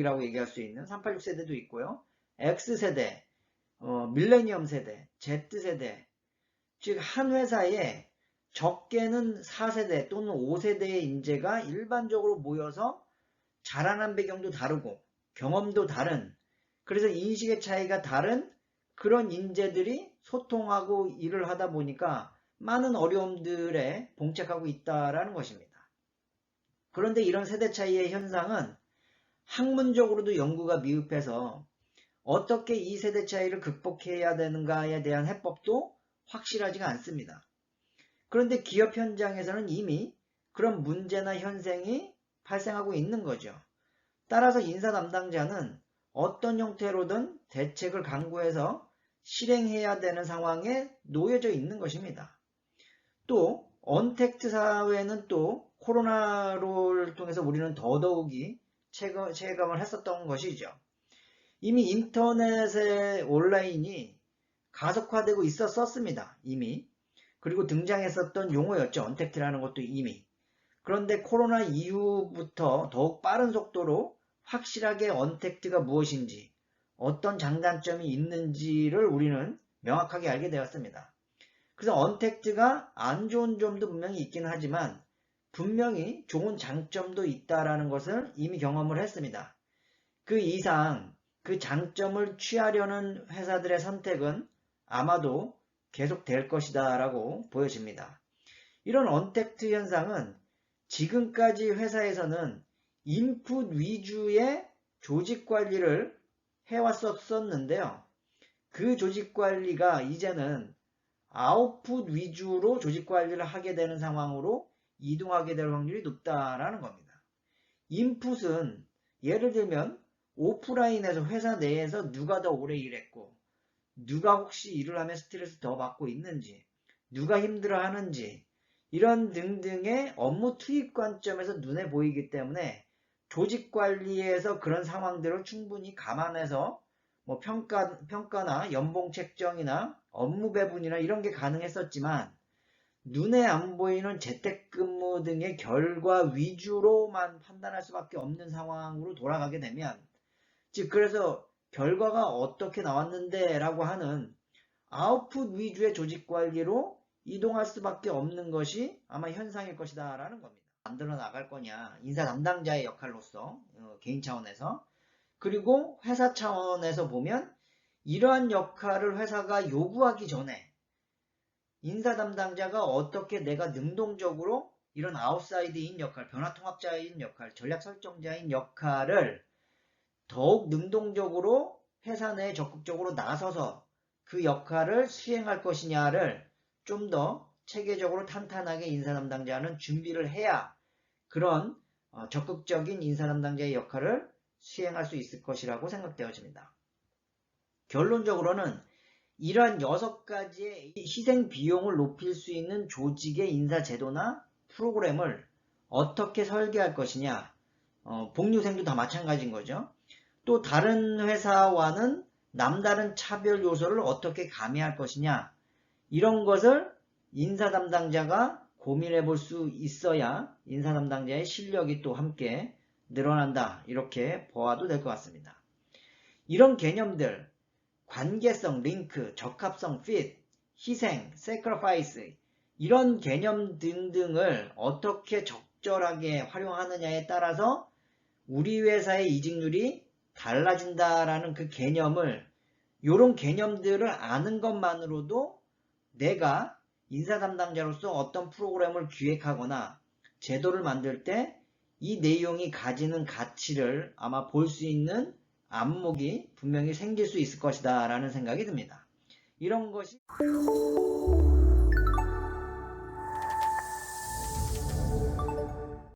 이라고 얘기할 수 있는 386 세대도 있고요. X세대, 어, 밀레니엄 세대, Z세대, 즉 한 회사에 적게는 4세대 또는 5세대의 인재가 일반적으로 모여서 자라난 배경도 다르고 경험도 다른 그래서 인식의 차이가 다른 그런 인재들이 소통하고 일을 하다 보니까 많은 어려움들에 봉착하고 있다라는 것입니다. 그런데 이런 세대 차이의 현상은 학문적으로도 연구가 미흡해서 어떻게 이 세대 차이를 극복해야 되는가에 대한 해법도 확실하지가 않습니다. 그런데 기업 현장에서는 이미 그런 문제나 현상이 발생하고 있는 거죠. 따라서 인사 담당자는 어떤 형태로든 대책을 강구해서 실행해야 되는 상황에 놓여져 있는 것입니다. 또 언택트 사회는 또 코로나를 통해서 우리는 더더욱이 체감, 체감을 했었던 것이죠. 이미 인터넷의 온라인이 가속화되고 있었었습니다. 이미. 그리고 등장했었던 용어였죠. 언택트라는 것도 이미. 그런데 코로나 이후부터 더욱 빠른 속도로 확실하게 언택트가 무엇인지, 어떤 장단점이 있는지를 우리는 명확하게 알게 되었습니다. 그래서 언택트가 안 좋은 점도 분명히 있긴 하지만 분명히 좋은 장점도 있다라는 것을 이미 경험을 했습니다. 그 이상 그 장점을 취하려는 회사들의 선택은 아마도 계속 될 것이다 라고 보여집니다. 이런 언택트 현상은 지금까지 회사에서는 인풋 위주의 조직 관리를 해왔었는데요. 그 조직 관리가 이제는 아웃풋 위주로 조직 관리를 하게 되는 상황으로 이동하게 될 확률이 높다라는 겁니다. 인풋은 예를 들면 오프라인에서 회사 내에서 누가 더 오래 일했고 누가 혹시 일을 하면 스트레스 더 받고 있는지 누가 힘들어 하는지 이런 등등의 업무 투입 관점에서 눈에 보이기 때문에 조직 관리에서 그런 상황들을 충분히 감안해서 뭐 평가, 평가나 연봉 책정이나 업무 배분이나 이런 게 가능했었지만 눈에 안 보이는 재택근무 등의 결과 위주로만 판단할 수밖에 없는 상황으로 돌아가게 되면 즉 그래서 결과가 어떻게 나왔는데 라고 하는 아웃풋 위주의 조직 관리로 이동할 수밖에 없는 것이 아마 현상일 것이다 라는 겁니다. 만들어 나갈 거냐 인사 담당자의 역할로서 어, 개인 차원에서 그리고 회사 차원에서 보면 이러한 역할을 회사가 요구하기 전에 인사 담당자가 어떻게 내가 능동적으로 이런 아웃사이드인 역할, 변화통합자인 역할, 전략 설정자인 역할을 더욱 능동적으로 회사 내에 적극적으로 나서서 그 역할을 수행할 것이냐를 좀 더 체계적으로 탄탄하게 인사 담당자는 준비를 해야 그런 어, 적극적인 인사 담당자의 역할을 수행할 수 있을 것이라고 생각되어집니다. 결론적으로는 이러한 여섯 가지의 희생 비용을 높일 수 있는 조직의 인사 제도나 프로그램을 어떻게 설계할 것이냐, 어, 복류생도 다 마찬가지인 거죠. 또 다른 회사와는 남다른 차별 요소를 어떻게 가미할 것이냐, 이런 것을 인사 담당자가 고민해 볼 수 있어야 인사 담당자의 실력이 또 함께 늘어난다. 이렇게 보아도 될 것 같습니다. 이런 개념들, 관계성, 링크, 적합성, fit, 희생, sacrifice 이런 개념 등등을 어떻게 적절하게 활용하느냐에 따라서 우리 회사의 이직률이 달라진다라는 그 개념을 이런 개념들을 아는 것만으로도 내가 인사 담당자로서 어떤 프로그램을 기획하거나 제도를 만들 때 이 내용이 가지는 가치를 아마 볼 수 있는 안목이 분명히 생길 수 있을 것이다 라는 생각이 듭니다. 이런 것이